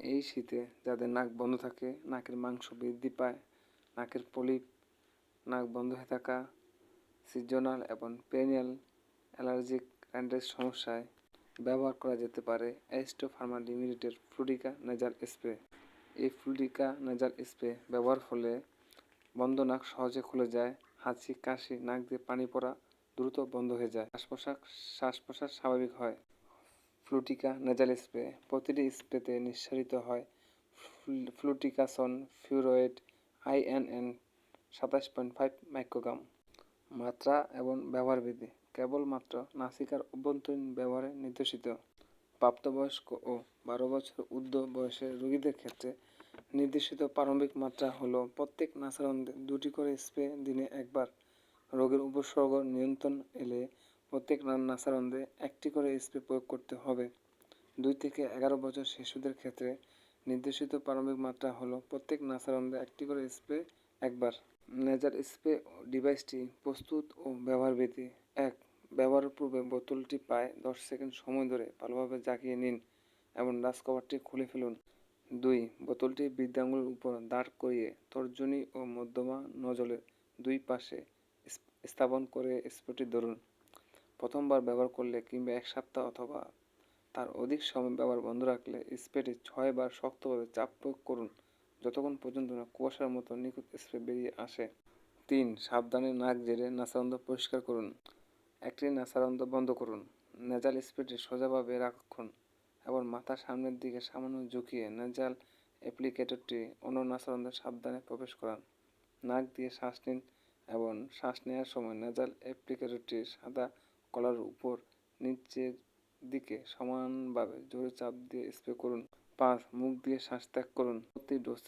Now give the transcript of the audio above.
এই শীতে যাদের নাক বন্ধ থাকে, নাকের মাংস বৃদ্ধি পায়, নাকের পলিপ, নাক বন্ধ হয়ে থাকা, সিজনাল এবং পেনিয়াল অ্যালার্জিক রাইনাইটিস সমস্যায় ব্যবহার করা যেতে পারে অ্যাস্টো ফার্মা লিমিটেডের ফ্লুডিকা নেজাল স্প্রে। এই ফ্লুডিকা নেজাল স্প্রে ব্যবহার ফলে বন্ধ নাক সহজে খুলে যায়, হাঁচি, কাশি, নাক দিয়ে পানি পড়া দ্রুত বন্ধ হয়ে যায়। শ্বাস প্রশ্বাস শ্বাস প্রশ্বাস স্বাভাবিক হয়। ফ্লুটিকা নেজাল স্প্রে প্রতিটি স্প্রেতে নিঃসারিত হয় ফ্লু- ফ্লুটিকাসন ফিউরোয়েড আইএনএন সাতাশ পয়েন্ট ফাইভ মাইক্রোগ্রাম। মাত্রা এবং ব্যবহার বিধি, কেবলমাত্র নাসিকার অভ্যন্তরীণ ব্যবহারে নির্দেশিত। প্রাপ্তবয়স্ক ও বারো বছর ঊর্ধ্ব বয়সের রোগীদের ক্ষেত্রে নির্দেশিত প্রারম্ভিক মাত্রা হলো প্রত্যেক নাসারন্দে দুটি করে স্প্রে দিনে একবার। রোগের উপসর্গ নিয়ন্ত্রণ এলে প্রত্যেক না- নাসারন্দে একটি করে স্প্রে প্রয়োগ করতে হবে। দুই থেকে এগারো বছর শিশুদের ক্ষেত্রে নির্দেশিত প্রারম্ভিক মাত্রা হলো প্রত্যেক নাসারন্দে একটি করে স্প্রে একবার। নেজার স্প্রে ডিভাইসটি প্রস্তুত ও ব্যবহার এক ব্যবহারের পূর্বে বোতলটি প্রায় দশ সেকেন্ড সময় ধরে ভালোভাবে জাগিয়ে নিন এবং ডাস্ট কভারটি খুলে ফেলুন। দুই, বোতলটি বৃদ্ধাঙ্গুলের উপর দাঁড় করিয়ে তর্জনী ও মধ্যমা নজলের দুই পাশে স্থাপন করে স্প্রেটি ধরুন। প্রথমবার ব্যবহার করলে কিংবা এক সপ্তাহ অথবা তার অধিক সময় ব্যবহার বন্ধ রাখলে স্প্রেটি ছয়বার শক্তভাবে চাপ প্রয়োগ করুন। যতক্ষণ পর্যন্ত না কুয়াশার মতো নিখুঁত স্প্রে বেরিয়ে আসে। তিন, সাবধানে নাক জেরে নাসারন্ধ পরিষ্কার করুন। একটি নাসারন্ধ বন্ধ করুন। নেজাল স্প্রেটি সোজাভাবে রাখুন এবং মাথার সামনের দিকে সামান্য ঝুঁকিয়ে নেজাল অ্যাপ্লিকেটরটি অন্য নাসারন্ধে সাবধানে প্রবেশ করান। নাক দিয়ে শ্বাস নিন এবং শ্বাস নেওয়ার সময় নেজাল অ্যাপ্লিকেটরটি সাদা কলার উপর নিচের দিকে সমানভাবে জোরে চাপ দিয়ে স্প্রে করুন। পাঁচ, মুখ দিয়ে শ্বাস ত্যাগ করুন। প্রতি ডোজ